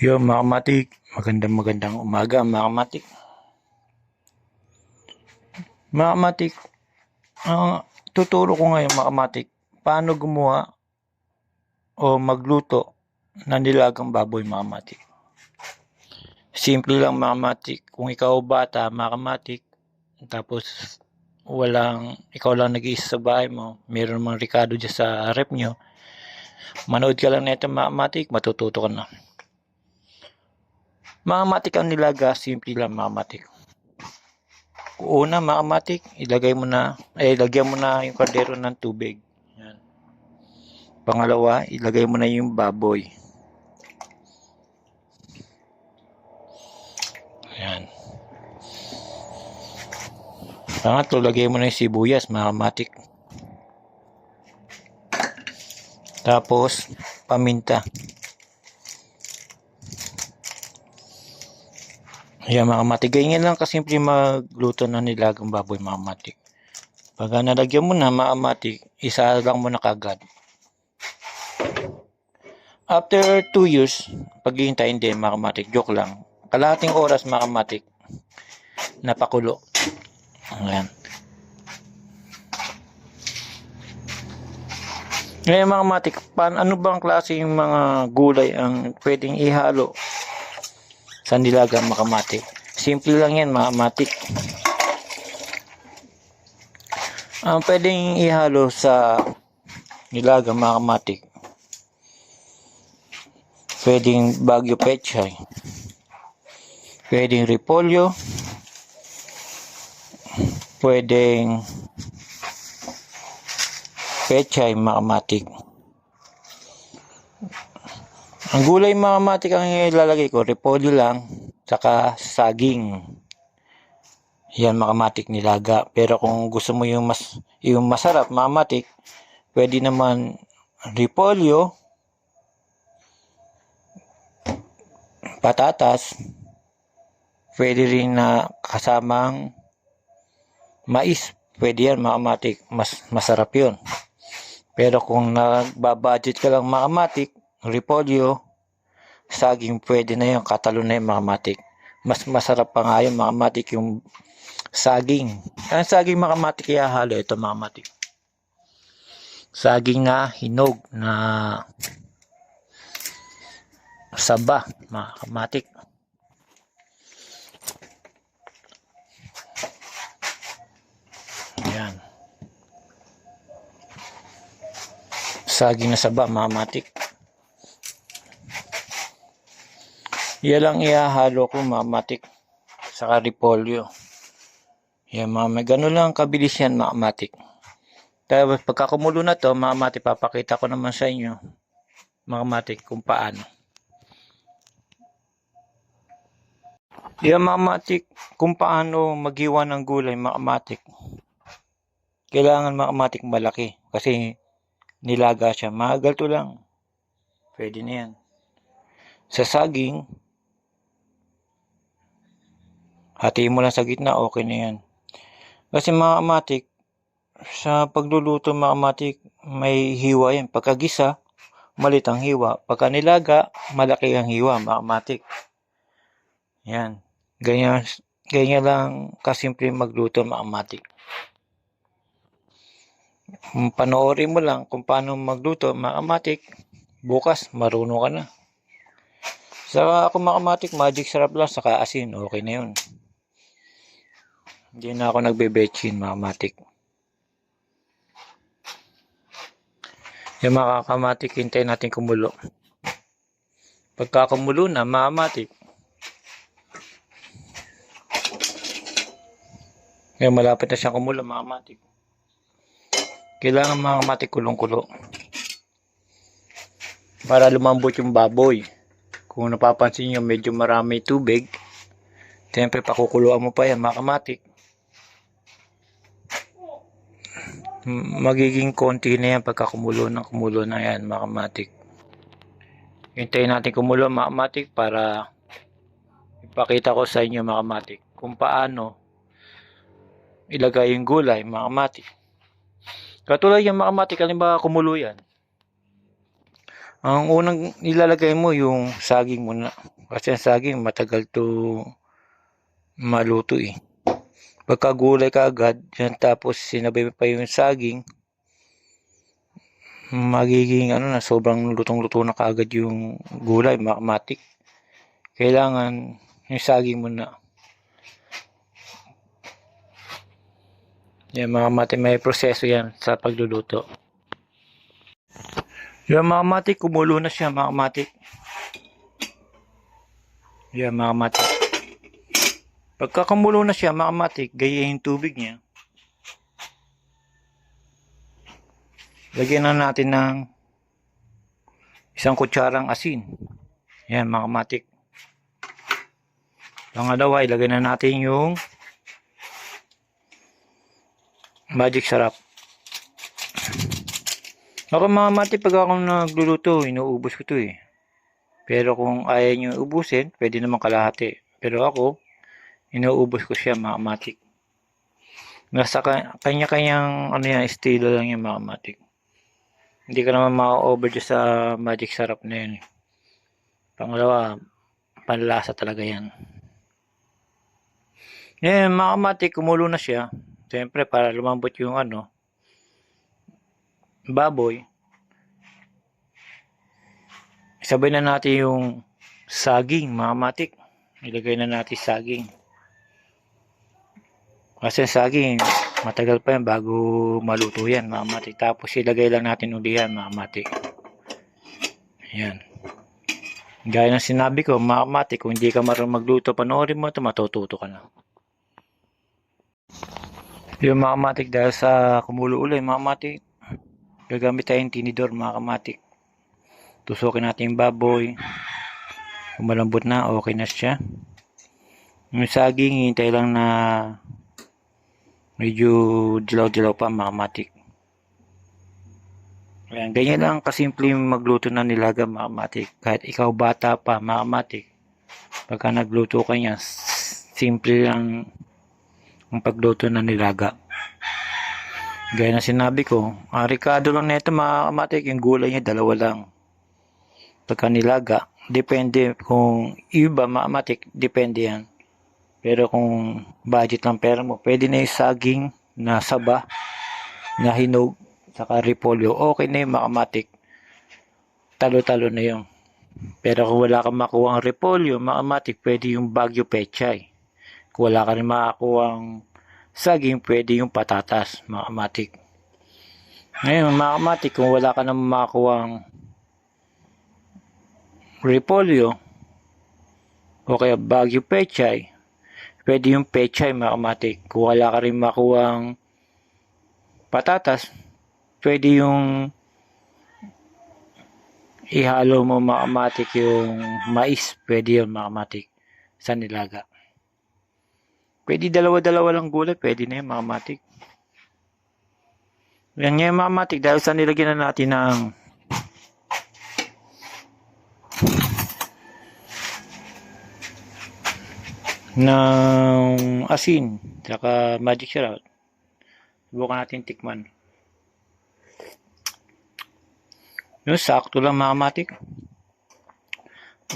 Yo, mga kamatik. Magandang magandang umaga, mga kamatik. Mga kamatik, ang tuturo ko ngayon, mga kamatik, paano gumawa o magluto ng nilagang baboy, mga kamatik. Simple lang, mga kamatik. Kung ikaw bata, mga kamatik, tapos walang, ikaw lang nag-iisa sa bahay mo, meron mga Ricardo dyan sa rep nyo, manood ka lang nito, mga kamatik, matututo ka na. Mga matik ang nilaga, simple lang mga matik. Una, mga matik, ilagay mo na, eh, lagyan mo na yung kaldero ng tubig. Yan. Pangalawa, ilagay mo na yung baboy. Yan. Pangatlo, lagay mo na yung sibuyas, mga matik. Tapos, paminta. Ayan mga matik, ganyan lang kasimple magluto ng nilagang baboy mga matik. Pag nalagyan mo na mga matik, isa lang mo na kagad. After 2 years, paghihintayin din mga matik, joke lang. Kalahating oras mga matik, napakulo. Ayan. Ngayon mga matik, pan, ano bang klase yung mga gulay ang pwedeng ihalo sa makamati. Simple lang yan, makamatik. Ang pwedeng ihalo sa nilagang makamatik. Pwedeng bagyo pechay. Pwedeng repolyo. Pwedeng pechay makamatik. Ang gulay mga matik ang ilalagay ko, repolyo lang, saka saging. Yan makamatik nilaga. Pero kung gusto mo yung mas yung masarap makamatik, pwede naman repolyo, patatas, pwede rin na kasamang mais. Pwede yan makamatik. Mas masarap yun. Pero kung nagbabudget ka lang makamatik, repolyo, saging pwede na yung katalo na yung mga matik. Mas masarap pa nga yung mga matik yung saging. Ang saging mga matik ihahalo ito mga matik. Saging na hinog na saba mga kamatik. Ayan. Saging na saba mga matik. Yan lang ihahalo ko mamatik sa repolyo. Yan mama, gano'n lang kabilis yan mamatik. Tapos pagkakumulo na to, mamatik papakita ko naman sa inyo mamatik kung paano. Yan mamatik kung paano magiwa ng gulay mamatik. Kailangan mamatik malaki kasi nilaga siya. Magal to lang. Pwede na yan. Sa saging, Hatiin mo lang sa gitna, okay na yan. Kasi mga amatik, sa pagluluto mga amatik, may hiwa yan. Pagkagisa, malit ang hiwa. Pagka nilaga, malaki ang hiwa, mga amatik. Yan. Ganyan, ganyan lang kasimple magluto mga amatik. Panoorin mo lang kung paano magluto mga amatik. Bukas, marunong ka na. Sa ako mga amatik, magic sarap lang, saka asin, okay na yun. Hindi na ako nagbe-betchin, mga matik. Yung mga kamatik, hintayin natin kumulo. Pagka kumulo na, mga matik. Ngayon, malapit na siyang kumulo, mga matik. Kailangan mga matik kulong-kulo. Para lumambot yung baboy. Kung napapansin nyo, medyo marami tubig. Siyempre, pakukuluan mo pa yan, mga kamatik. Magiging konti na yan pagka ng kumulo na yan mga kamatik. Hintayin natin kumulo mga kamatik para ipakita ko sa inyo mga kamatik kung paano ilagay yung gulay mga kamatik. Katulad yung mga kamatik, halimbawa kumulo yan. Ang unang nilalagay mo yung saging muna. Kasi ang saging matagal to maluto eh. Pagka gulay ka agad, yan tapos sinabay mo pa yung saging, magiging ano na, sobrang lutong-luto na kaagad yung gulay, makamatik. Kailangan yung saging muna. Yan mga may proseso yan sa pagluluto. Yan mga kumulo na siya mga mati. Yan mga. Pagka kumulo na siya mga mati, gayahin tubig niya. Lagyan na natin ng isang kutsarang asin. Yan mga matik. Pangalawa, ilagay na natin yung magic sarap. Ako mga mati, pag ako nagluluto, inuubos ko to eh. Pero kung ayaw nyo ubusin, pwede naman kalahati. Pero ako, inuubos ko siya mga. Nasa ka- kanya-kanyang ano yan, estilo lang yung mga. Hindi ka naman ma-overdose sa magic sarap na yun. Pangalawa, panlasa talaga yan. Ngayon, mga kumulo na siya. Siyempre, para lumambot yung ano, baboy. Sabay na natin yung saging, mga. Ilagay na natin saging. Kasi saging, matagal pa yan bago maluto yan, mga matik. Tapos ilagay lang natin uli yan, mga matik. Yan. Gaya ng sinabi ko, mga matik, kung hindi ka marunong magluto, panoorin mo ito, matututo ka na. Yung mga dahil sa kumulo uli, mga matik, gagamit tayong tinidor, mga kamatik. Tusukin natin yung baboy. Kung malambot na, okay na siya. Yung saging, hintay lang na medyo dilaw-dilaw pa, mga kamatik. Ayan, ganyan lang kasimple magluto ng nilaga, mga kamatik. Kahit ikaw bata pa, mga kamatik. Pagka nagluto ka niya, simple lang ang pagluto ng nilaga. Gaya na sinabi ko, ang ricado lang nito mga kamatik, yung gulay niya dalawa lang. Pagka nilaga, depende kung iba mga kamatik, depende yan. Pero kung budget lang pera mo, pwede na yung saging na saba, na hinog, saka repolyo, okay na yung mga kamatik. Talo-talo na yun. Pero kung wala kang makuha ang repolyo, mga kamatik, pwede yung bagyo pechay. Kung wala ka rin makakuha ang saging, pwede yung patatas, mga kamatik. Ngayon, mga kamatik, kung wala ka naman makakuha ang repolyo, o kaya bagyo pechay, pwede yung pechay, mga kamatik. Kung wala ka rin makuha ang patatas, pwede yung ihalo mo mga kamatik yung mais, pwede yun mga kamatik sa nilaga. Pwede dalawa-dalawa lang gulay, pwede na yun mga matik. Yan nga yung mga matik, dahil sa nilagyan na natin ng ng asin, saka magic syrup. Subukan natin tikman. Yun, sakto lang mga matik.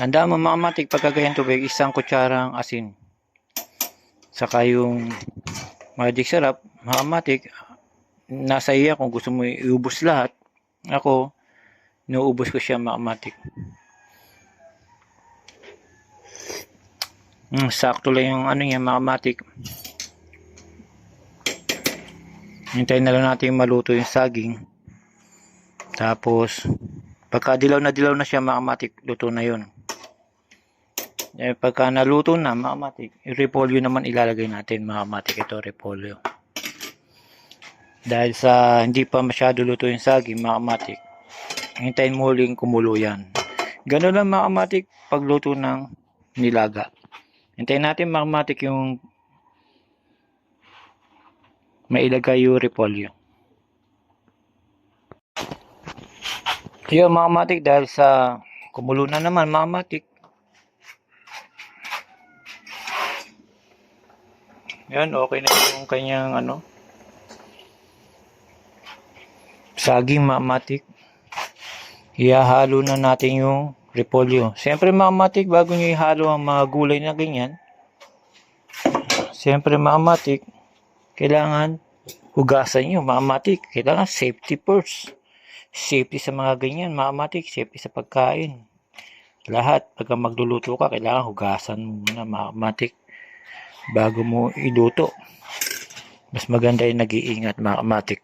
Handa mo mga matik, pagkagayan tubig, isang kutsarang asin. Saka yung magic syrup, mga matik, nasa iya kung gusto mo iubos lahat. Ako, inuubos ko siya mga matik. Mm, sakto lang yung ano niya, mga matik. Hintayin na lang natin maluto yung saging. Tapos, pagka dilaw na dilaw na siya, mga matik, luto na yun. Eh, pagka naluto na, mga matik, yung repolyo naman ilalagay natin, mga matik, ito repolyo. Dahil sa hindi pa masyado luto yung saging, mga matik, hintayin mo uling kumulo yan. Ganun lang, mga matik, pagluto ng nilaga. Hintayin natin, mga matik, yung mailagay yung repolyo. Yun, mga matik, dahil sa kumulo na naman, mga matik, Yan, okay na yung kanyang ano. Saging mamatik. Ihahalo na natin yung repolyo. Siyempre mga matik, bago nyo ihalo ang mga gulay na ganyan, siyempre mga matik, kailangan hugasan nyo mga matik. Kailangan safety first. Safety sa mga ganyan mga matik, safety sa pagkain. Lahat, pagka magluluto ka, kailangan hugasan muna mga matik bago mo iluto. Mas maganda yung nag-iingat mga matik.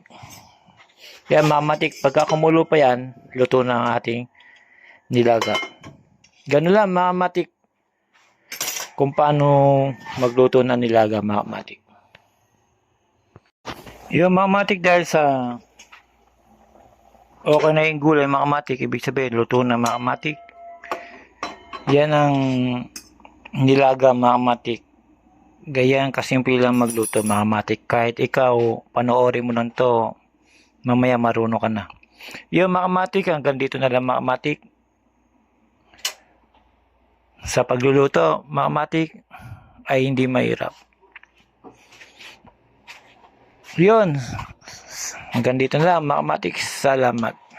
Kaya mga matik, pagka kumulo pa yan, luto na ang ating nilaga. Ganun lang mga kung paano magluto ng nilaga mga matik. Yung mga dahil sa okay na yung gulay mga ibig sabihin luto na mga. Yan ang nilaga mga matik. Ganyan kasimple lang magluto mga. Kahit ikaw, panoorin mo lang to, mamaya marunong ka na. Yung mga hanggang dito na lang mga. Sa pagluluto, mga matik, ay hindi mahirap. Yun. Hanggang dito na lang mga matik. Salamat.